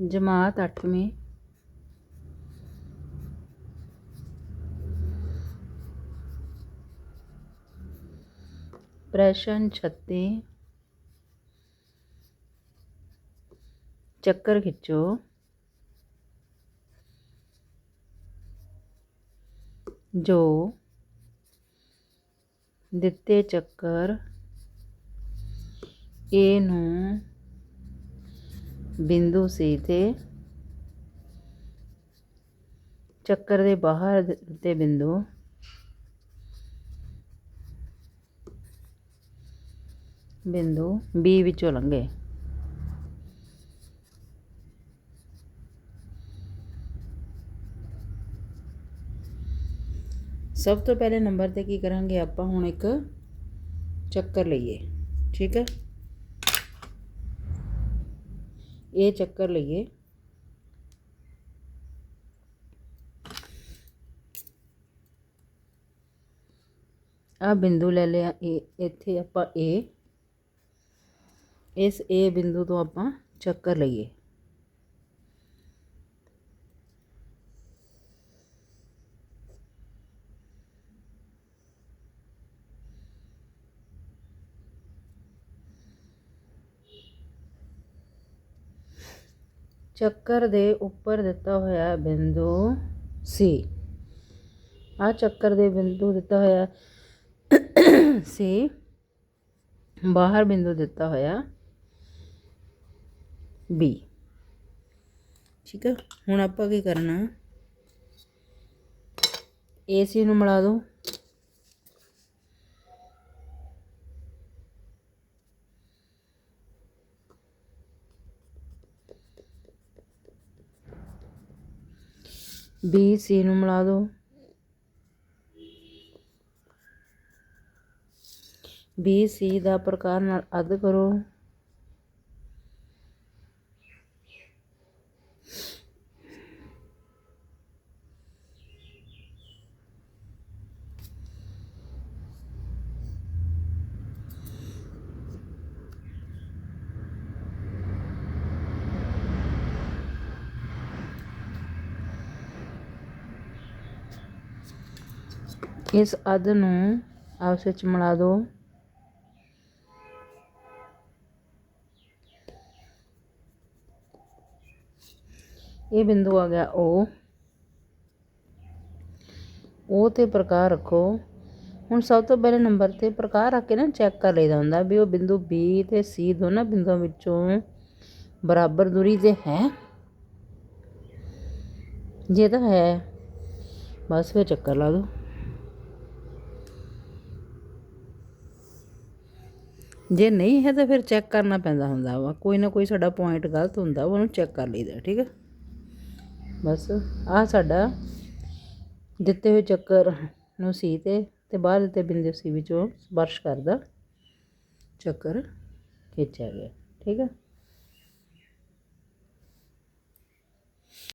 ਜਮਾਤ 8ਵੀਂ ਪ੍ਰਸ਼ਨ 36 ਚੱਕਰ ਖਿੱਚੋ ਜੋ ਦਿੱਤੇ ਚੱਕਰ A ਨੂੰ ਬਿੰਦੂ ਸੀ ਤੇ ਚੱਕਰ ਦੇ ਬਾਹਰ 'ਤੇ ਬਿੰਦੂ। ਬਿੰਦੂ B ਵਿੱਚੋਂ ਲੰਘੇ। ਸਭ ਤੋਂ ਪਹਿਲੇ ਨੰਬਰ ਤੇ ਕੀ ਕਰਾਂਗੇ ਆਪਾਂ? ਹੁਣ ਇੱਕ ਚੱਕਰ ਲਈਏ। ਠੀਕ ਹੈ? ਇਹ ਚੱਕਰ ਲਈਏ ਆ ਬਿੰਦੂ ਲੈ ਲਿਆ ਇਹ ਇੱਥੇ ਆਪਾਂ A ਇਸ A ਬਿੰਦੂ ਤੋਂ ਆਪਾਂ ਚੱਕਰ ਲਈਏ ਚੱਕਰ ਦੇ ਉੱਪਰ ਦਿੱਤਾ ਹੋਇਆ ਬਿੰਦੂ ਸੀ ਆ ਚੱਕਰ ਦੇ ਬਿੰਦੂ ਦਿੱਤਾ ਹੋਇਆ ਸੀ ਬਾਹਰ ਬਿੰਦੂ ਦਿੱਤਾ ਹੋਇਆ B ਠੀਕ ਹੈ ਹੁਣ ਆਪਾਂ ਕੀ ਕਰਨਾ? AC ਨੂੰ ਮਿਲਾ ਦਿਓ। ਬੀ ਸੀ ਨੂੰ ਮਿਲਾ ਦਿਓ ਬੀ ਸੀ ਦਾ ਪ੍ਰਕਾਰ ਨਾਲ ਅੱਧ ਕਰੋ। ਇਸ ਅੱਧ ਨੂੰ ਆਪਸ ਵਿੱਚ ਮਿਲਾ ਦਿਓ ਇਹ ਬਿੰਦੂ ਆ ਗਿਆ O O ਤੇ ਪ੍ਰਕਾਰ ਰੱਖੋ। ਹੁਣ ਸਭ ਤੋਂ ਪਹਿਲੇ ਨੰਬਰ ਤੇ ਪ੍ਰਕਾਰ ਰੱਖ ਕੇ ਨਾ ਚੈੱਕ ਕਰ ਲਈਦਾ ਹੁੰਦਾ ਵੀ ਉਹ ਬਿੰਦੂ B ਤੇ C ਦੋਨਾਂ ਬਿੰਦੂਆਂ ਵਿੱਚੋਂ ਬਰਾਬਰ ਦੂਰੀ ਤੇ ਹੈ। ਜੇ ਤਾਂ ਹੈ, ਬਸ ਫਿਰ ਚੱਕਰ ਲਾ ਦਿਓ ਜੇ ਨਹੀਂ ਹੈ ਤਾਂ ਫਿਰ ਚੈੱਕ ਕਰਨਾ ਪੈਂਦਾ ਹੁੰਦਾ ਵਾ। ਕੋਈ ਨਾ ਕੋਈ ਸਾਡਾ ਪੁਆਇੰਟ ਗਲਤ ਹੁੰਦਾ, ਉਹਨੂੰ ਚੈੱਕ ਕਰ ਲਈਦਾ, ਠੀਕ ਹੈ ਬਸ ਆ ਸਾਡਾ ਦਿੱਤੇ ਹੋਏ ਚੱਕਰ ਨੂੰ ਸੀ ਤੇ ਤੇ ਬਾਹਰ ਦਿੱਤੇ ਬਿੰਦੂ ਸੀ ਵਿੱਚੋਂ ਸਪਰਸ਼ ਕਰਦਾ ਚੱਕਰ ਖਿੱਚਿਆ ਗਿਆ, ਠੀਕ ਹੈ